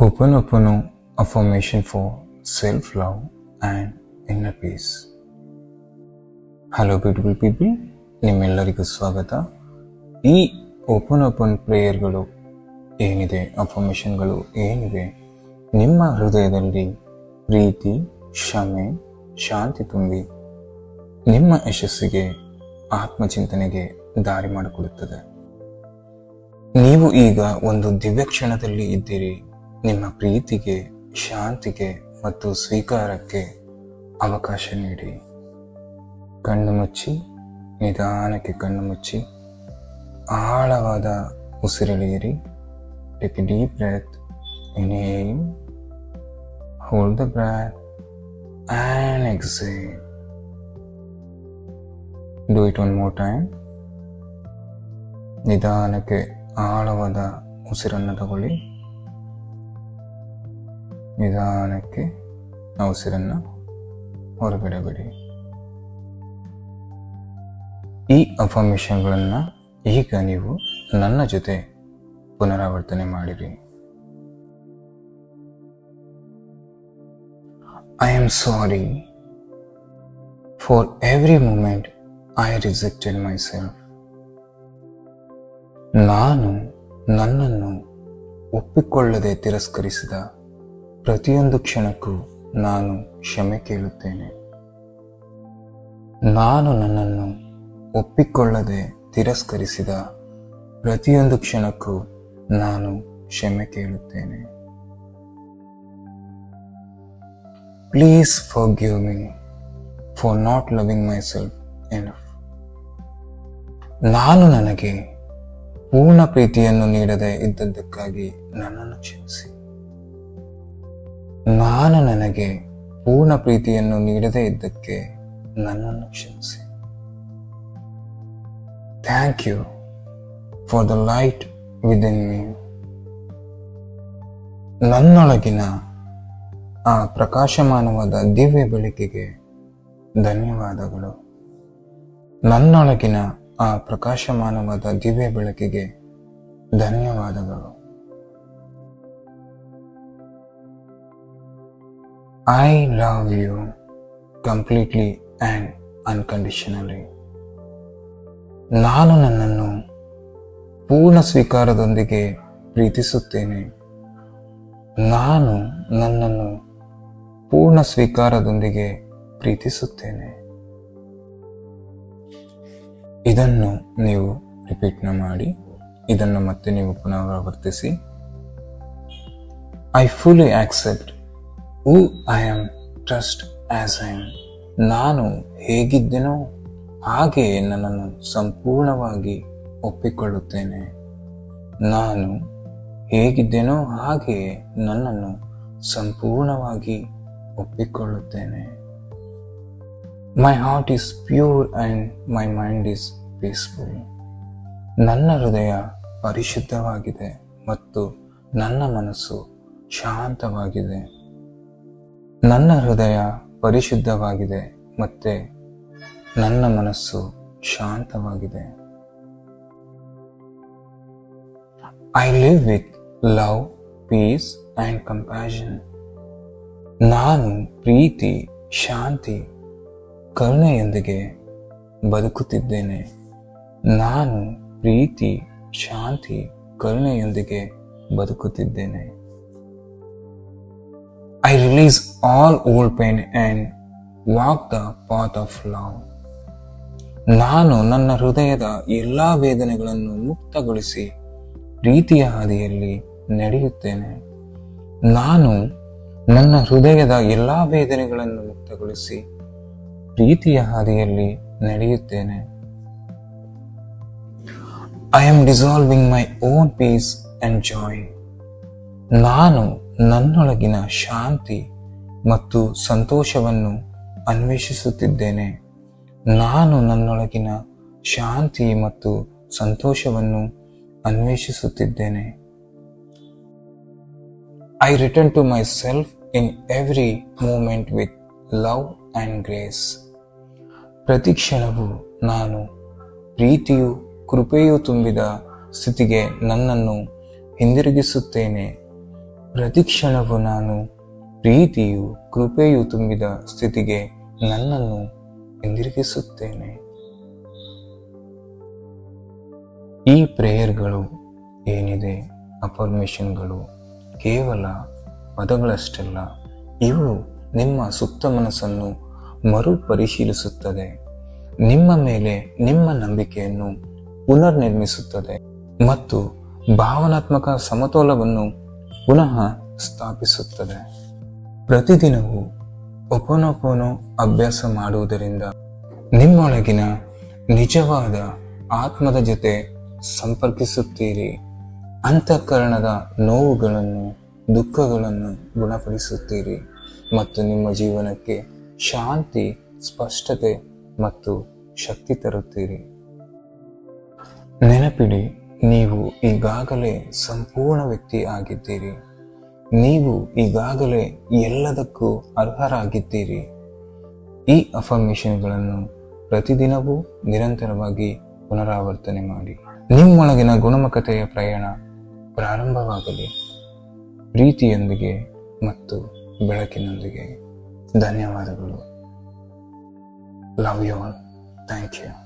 Ho'oponopono affirmation for self-love and inner peace. Hello beautiful people ನಿಮ್ಮೆಲ್ಲರಿಗೂ ಸ್ವಾಗತ. ಈ open open ಪ್ರೇಯರ್ಗಳು ಏನಿದೆ ಅಫರ್ಮೇಷನ್ಗಳು ಏನಿವೆ ನಿಮ್ಮ ಹೃದಯದಲ್ಲಿ ಪ್ರೀತಿ, ಕ್ಷಮೆ, ಶಾಂತಿ ತುಂಬಿ ನಿಮ್ಮ ಯಶಸ್ಸಿಗೆ, ಆತ್ಮಚಿಂತನೆಗೆ ದಾರಿ ಮಾಡಿಕೊಡುತ್ತದೆ. ನೀವು ಈಗ ಒಂದು ದಿವ್ಯ ಕ್ಷಣದಲ್ಲಿ ಇದ್ದೀರಿ. ನಿಮ್ಮ ಪ್ರೀತಿಗೆ, ಶಾಂತಿಗೆ ಮತ್ತು ಸ್ವೀಕಾರಕ್ಕೆ ಅವಕಾಶ ನೀಡಿ. ಕಣ್ಣು ಮುಚ್ಚಿ, ನಿಧಾನಕ್ಕೆ ಕಣ್ಣು ಮುಚ್ಚಿ, ಆಳವಾದ ಉಸಿರೆಳೆಯಿರಿ take deep breath inhale hold the breath and exhale do it one more time ನಿಧಾನಕ್ಕೆ ಆಳವಾದ ಉಸಿರನ್ನು ತಗೊಳ್ಳಿ. ನಿಧಾನಕ್ಕೆ ಆ ಉಸಿರನ್ನು ಹೊರಗಡೆ ಬಿಡಿ. ಈ ಅಫರ್ಮೇಷನ್ಗಳನ್ನು ಈಗ ನೀವು ನನ್ನ ಜೊತೆ ಪುನರಾವರ್ತನೆ ಮಾಡಿರಿ. I am sorry for every moment I rejected myself ನಾನು ನನ್ನನ್ನು ಒಪ್ಪಿಕೊಳ್ಳದೆ ತಿರಸ್ಕರಿಸಿದ ಪ್ರತಿಯೊಂದು ಕ್ಷಣಕ್ಕೂ ನಾನು ಕ್ಷಮೆ ಕೇಳುತ್ತೇನೆ. ನಾನು ನನ್ನನ್ನು ಒಪ್ಪಿಕೊಳ್ಳದೆ ತಿರಸ್ಕರಿಸಿದ ಪ್ರತಿಯೊಂದು ಕ್ಷಣಕ್ಕೂ ನಾನು ಕ್ಷಮೆ ಕೇಳುತ್ತೇನೆ. Please forgive me for not loving myself enough ನಾನು ನನಗೆ ಪೂರ್ಣ ಪ್ರೀತಿಯನ್ನು ನೀಡದೆ ಇದ್ದದ್ದಕ್ಕಾಗಿ ನನ್ನನ್ನು ಕ್ಷಮಿಸಿ. ನಾನು ನನಗೆ ಪೂರ್ಣ ಪ್ರೀತಿಯನ್ನು ನೀಡದೇ ಇದ್ದಕ್ಕೆ ನನ್ನನ್ನು ಕ್ಷಮಿಸಿ. Thank you for the light within me ನನ್ನೊಳಗಿನ ಆ ಪ್ರಕಾಶಮಾನವಾದ ದಿವ್ಯ ಬೆಳಕಿಗೆ ಧನ್ಯವಾದಗಳು. ನನ್ನೊಳಗಿನ ಆ ಪ್ರಕಾಶಮಾನವಾದ ದಿವ್ಯ ಬೆಳಕಿಗೆ ಧನ್ಯವಾದಗಳು. I love you completely and unconditionally. ನಾನು ನನ್ನನ್ನು ಪೂರ್ಣ ಸ್ವೀಕಾರದೊಂದಿಗೆ ಪ್ರೀತಿಸುತ್ತೇನೆ. ನಾನು ನನ್ನನ್ನು ಪೂರ್ಣ ಸ್ವೀಕಾರದೊಂದಿಗೆ ಪ್ರೀತಿಸುತ್ತೇನೆ. ಇದನ್ನು ನೀವು ರಿಪೀಟ್ನ ಮಾಡಿ, ಇದನ್ನು ಮತ್ತೆ ನೀವು ಪುನರಾವರ್ತಿಸಿ. I fully accept who I am trust as I am ನಾನು ಹೇಗಿದ್ದೇನೋ ಹಾಗೆಯೇ ನನ್ನನ್ನು ಸಂಪೂರ್ಣವಾಗಿ ಒಪ್ಪಿಕೊಳ್ಳುತ್ತೇನೆ. ನಾನು ಹೇಗಿದ್ದೇನೋ ಹಾಗೆಯೇ ನನ್ನನ್ನು ಸಂಪೂರ್ಣವಾಗಿ ಒಪ್ಪಿಕೊಳ್ಳುತ್ತೇನೆ. My heart is pure and my mind is peaceful ನನ್ನ ಹೃದಯ ಪರಿಶುದ್ಧವಾಗಿದೆ ಮತ್ತು ನನ್ನ ಮನಸ್ಸು ಶಾಂತವಾಗಿದೆ. ನನ್ನ ಹೃದಯ ಪರಿಶುದ್ಧವಾಗಿದೆ ಮತ್ತೆ ನನ್ನ ಮನಸ್ಸು ಶಾಂತವಾಗಿದೆ. I live with love peace and compassion ನಾನು ಪ್ರೀತಿ, ಶಾಂತಿ, ಕರುಣೆಯೊಂದಿಗೆ ಬದುಕುತ್ತಿದ್ದೇನೆ. ನಾನು ಪ್ರೀತಿ, ಶಾಂತಿ, ಕರುಣೆಯೊಂದಿಗೆ ಬದುಕುತ್ತಿದ್ದೇನೆ. I all old pain and walk the path of love. ನಾನು ನನ್ನ ಹೃದಯದ ಎಲ್ಲ ವೇದನೆಗಳನ್ನು ಮುಕ್ತಗೊಳಿಸಿ ಪ್ರೀತಿಯ ಹಾದಿಯಲ್ಲಿ ನಡೆಯುತ್ತೇನೆ. ನಾನು ನನ್ನ ಹೃದಯದ ಎಲ್ಲ ವೇದನೆಗಳನ್ನು ಮುಕ್ತಗೊಳಿಸಿ ಪ್ರೀತಿಯ ಹಾದಿಯಲ್ಲಿ ನಡೆಯುತ್ತೇನೆ. I am dissolving my own peace and joy ನಾನು ನನ್ನೊಳಗಿನ ಶಾಂತಿ ಮತ್ತು ಸಂತೋಷವನ್ನು ಅನ್ವೇಷಿಸುತ್ತಿದ್ದೇನೆ. ನಾನು ನನ್ನೊಳಗಿನ ಶಾಂತಿ ಮತ್ತು ಸಂತೋಷವನ್ನು ಅನ್ವೇಷಿಸುತ್ತಿದ್ದೇನೆ. I return to myself in every moment with love and grace ಪ್ರತಿ ಕ್ಷಣವೂ ನಾನು ಪ್ರೀತಿಯು, ಕೃಪೆಯು ತುಂಬಿದ ಸ್ಥಿತಿಗೆ ನನ್ನನ್ನು ಹಿಂದಿರುಗಿಸುತ್ತೇನೆ. ಪ್ರತಿಕ್ಷಣವು ನಾನು ಪ್ರೀತಿಯು ಕೃಪೆಯು ತುಂಬಿದ ಸ್ಥಿತಿಗೆ ನನ್ನನ್ನು ಹಿಂದಿರುಗಿಸುತ್ತೇನೆ. ಈ ಪ್ರೇಯರ್ಗಳು ಏನಿದೆ? ಅಫರ್ಮೇಷನ್ಗಳು ಕೇವಲ ಪದಗಳಷ್ಟಲ್ಲ, ಇವು ನಿಮ್ಮ ಸುಪ್ತ ಮನಸ್ಸನ್ನು ಮರುಪರಿಶೀಲಿಸುತ್ತದೆ. ನಿಮ್ಮ ಮೇಲೆ ನಿಮ್ಮ ನಂಬಿಕೆಯನ್ನು ಪುನರ್ನಿರ್ಮಿಸುತ್ತದೆ ಮತ್ತು ಭಾವನಾತ್ಮಕ ಸಮತೋಲವನ್ನು ಪುನಃ ಸ್ಥಾಪಿಸುತ್ತದೆ. ಪ್ರತಿದಿನವೂ ಒಪನೊಪನೋ ಅಭ್ಯಾಸ ಮಾಡುವುದರಿಂದ ನಿಮ್ಮೊಳಗಿನ ನಿಜವಾದ ಆತ್ಮದ ಜೊತೆ ಸಂಪರ್ಕಿಸುತ್ತೀರಿ. ಅಂತಃಕರಣದ ನೋವುಗಳನ್ನು, ದುಃಖಗಳನ್ನು ಗುಣಪಡಿಸುತ್ತೀರಿ ಮತ್ತು ನಿಮ್ಮ ಜೀವನಕ್ಕೆ ಶಾಂತಿ, ಸ್ಪಷ್ಟತೆ ಮತ್ತು ಶಕ್ತಿ ತರುತ್ತೀರಿ. ನೆನಪಿಡಿ ನೀವು ಈಗಾಗಲೇ ಸಂಪೂರ್ಣ ವ್ಯಕ್ತಿ ಆಗಿದ್ದೀರಿ. ನೀವು ಈಗಾಗಲೇ ಎಲ್ಲದಕ್ಕೂ ಅರ್ಹರಾಗಿದ್ದೀರಿ. ಈ ಅಫರ್ಮೇಷನ್ಗಳನ್ನು ಪ್ರತಿದಿನವೂ ನಿರಂತರವಾಗಿ ಪುನರಾವರ್ತನೆ ಮಾಡಿ. ನಿಮ್ಮೊಳಗಿನ ಗುಣಮುಖತೆಯ ಪ್ರಯಾಣ ಪ್ರಾರಂಭವಾಗಲಿ. ಪ್ರೀತಿಯೊಂದಿಗೆ ಮತ್ತು ಬೆಳಕಿನೊಂದಿಗೆ. ಧನ್ಯವಾದಗಳು. Love you all thank you